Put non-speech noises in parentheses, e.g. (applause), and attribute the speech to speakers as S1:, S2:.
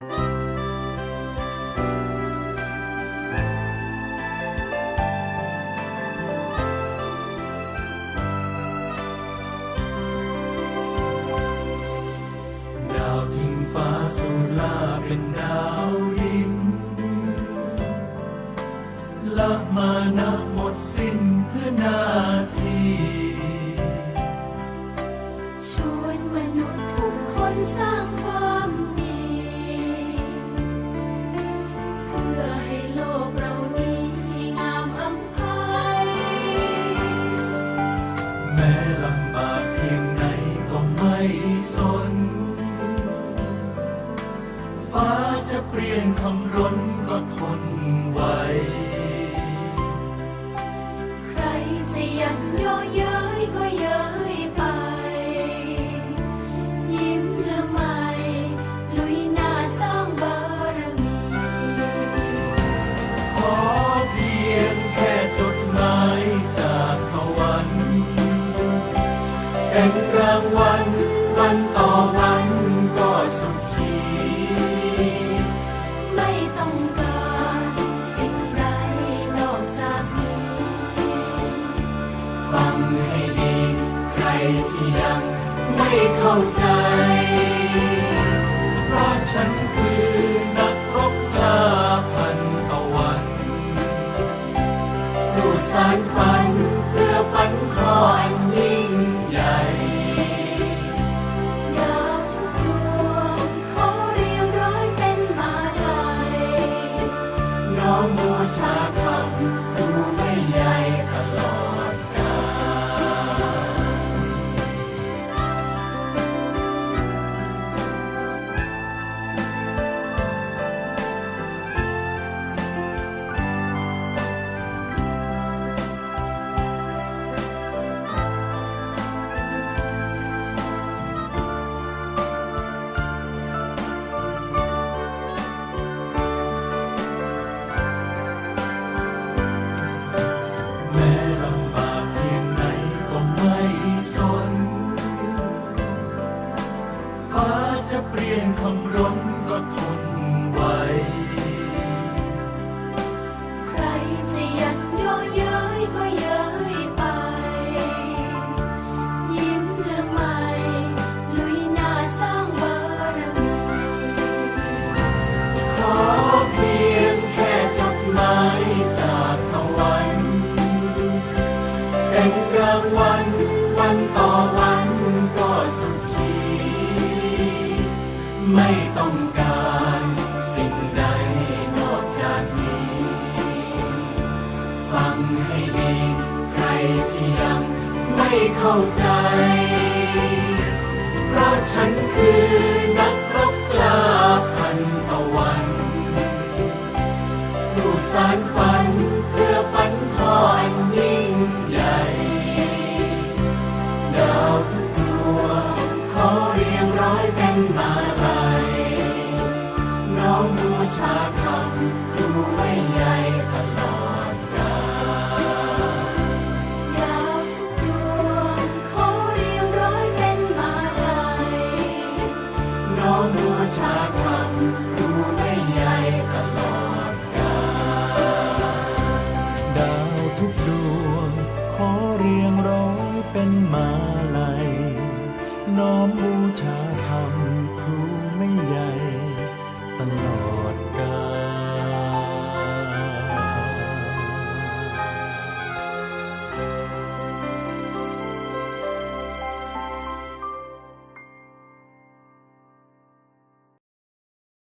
S1: Bye. (laughs) ที่
S2: ยังไม่
S1: เข้า
S2: ใจ
S1: เพราะฉันคือนักรบกล้าพันตะวันผู้สารฝันเพื่อฝันก่อนยิ่งใหญ่ชา ไม่ต้องการ
S2: สิ่ง
S1: ใดนอกจากนี้ ฟังให้ดี ใครที่ยังไม่เข้าใจ ชาธรรมผู้ไว้ใยตลอดกาล
S2: ดาวทุกดวงขอเรียงร้อยเป็นมาลัย
S1: น้อมบูชาธรรมผู้ไว้ใยตลอดกาล
S3: ดาวทุกดวงขอเรียงร้อยเป็นมาลัยน้อมบูชา